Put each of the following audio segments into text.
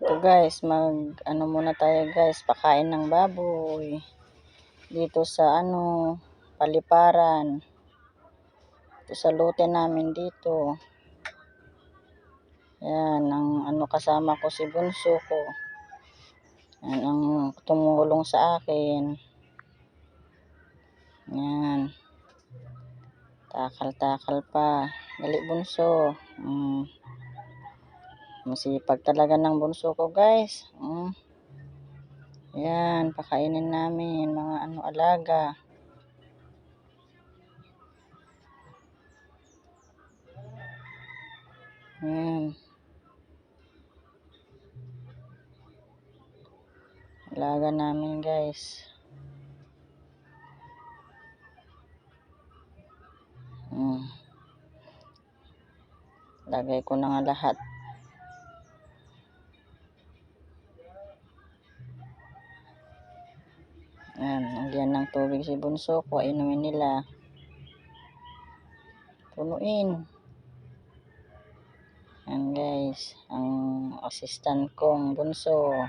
Ito guys, mag ano muna tayo guys, pakain ng baboy. Dito sa ano, paliparan. Ito sa lote namin dito. Yan, ang ano kasama ko si Bunso ko. Yan ang tumulong sa akin. Yan. Takal-takal pa. Dali Bunso. Mm. Masipag talaga ng bunso ko guys. Mm. Yan, pakainin namin mga ano alaga. Yan. Alaga namin guys. Mm. Lagay ko na nga lahat. Tubig si Bunso ko, inumin nila. Punuin. Yan guys, ang assistant kong Bunso.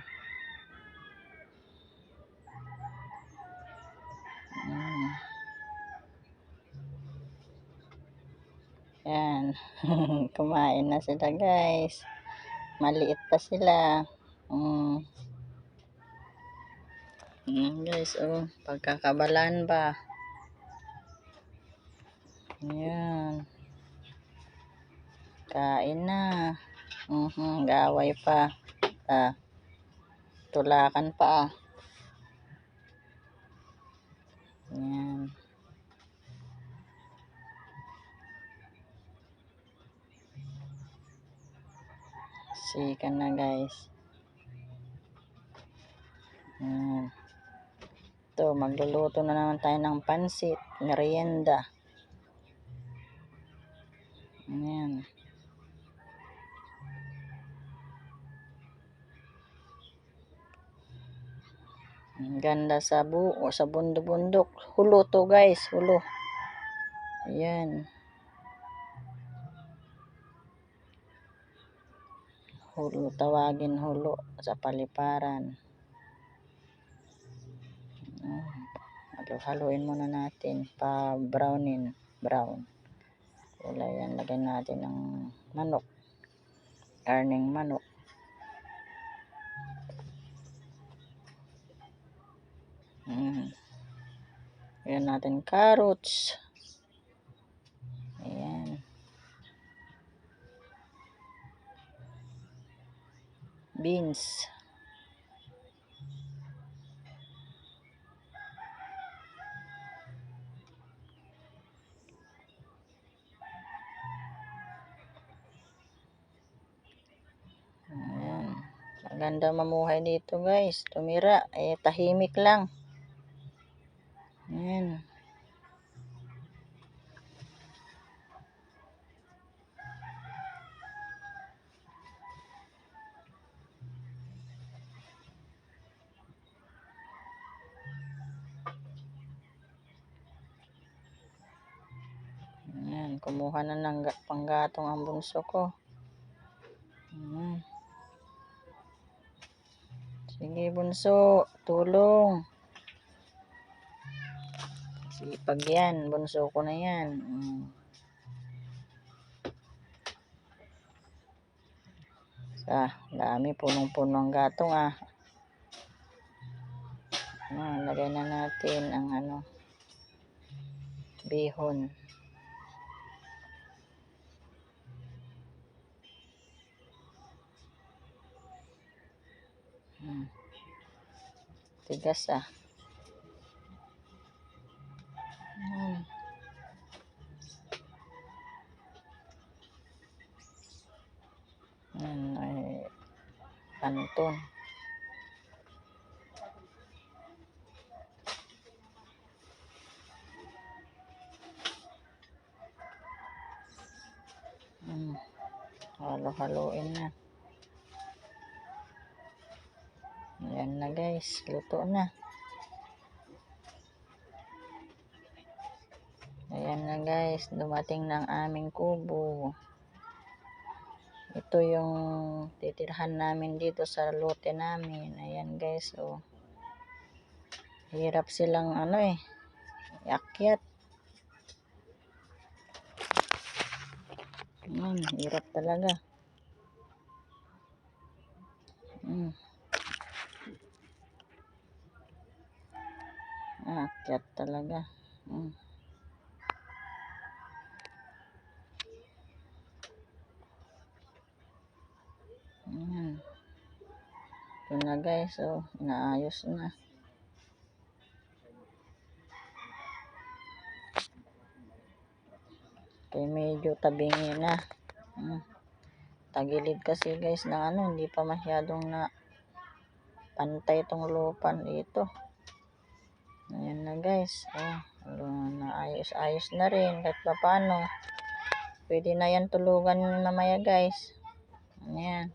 Mm. Yan. Kumain na sila guys. Maliit pa sila. Mm. Mm, guys, oh, pagkakabalan ba? Ayan. Kain na. Mhm, gaway pa. Ah, tulakan pa. Ayan. Sikan na guys. Ayan. Ito, magluluto na naman tayo ng pansit, merienda. Ayan. Ganda sa buo, sa bundok-bundok. Hulo to guys, hulo. Ayan. Hulo, tawagin hulo sa paliparan. Ayan. Halo-haluin muna natin pa brownin, brown. Kulay yan, lagyan natin ng manok. Karning manok. Mm. Ayan natin carrots. Ayan. Beans. Maganda mamuhay dito guys. Tumira. Eh, tahimik lang. Ayan. Ayan, kumuha na ng ga- panggatong ang bunso ko. Bunso, tulong. Sipag yan, bunso ko na yan. Mm. Ah, dami punong-puno ang gatong ah. Ah, lagay na natin ang ano, bihon. Tigas ah. Hmm. Yan ay kanton. Hmm. Halo-haloin na. Ayan na guys, luto na. Ayan na guys, dumating ng aming kubo. Ito yung titirhan namin dito sa lote namin. Ayan guys, oh. Hirap silang ano eh, iakyat. Ayan, hirap talaga. Mm. Aakyat talaga. Mm. Ayan. Ito na guys, oh, inaayos na. Kaya medyo tabingi na. Mm. Tagilid kasi guys na ano, hindi pa masyadong na pantay itong lupan dito. Ayan na guys. Oh, naayos-ayos na rin kahit pa paano. Pwede na yan tulugan mamaya guys. Ayan.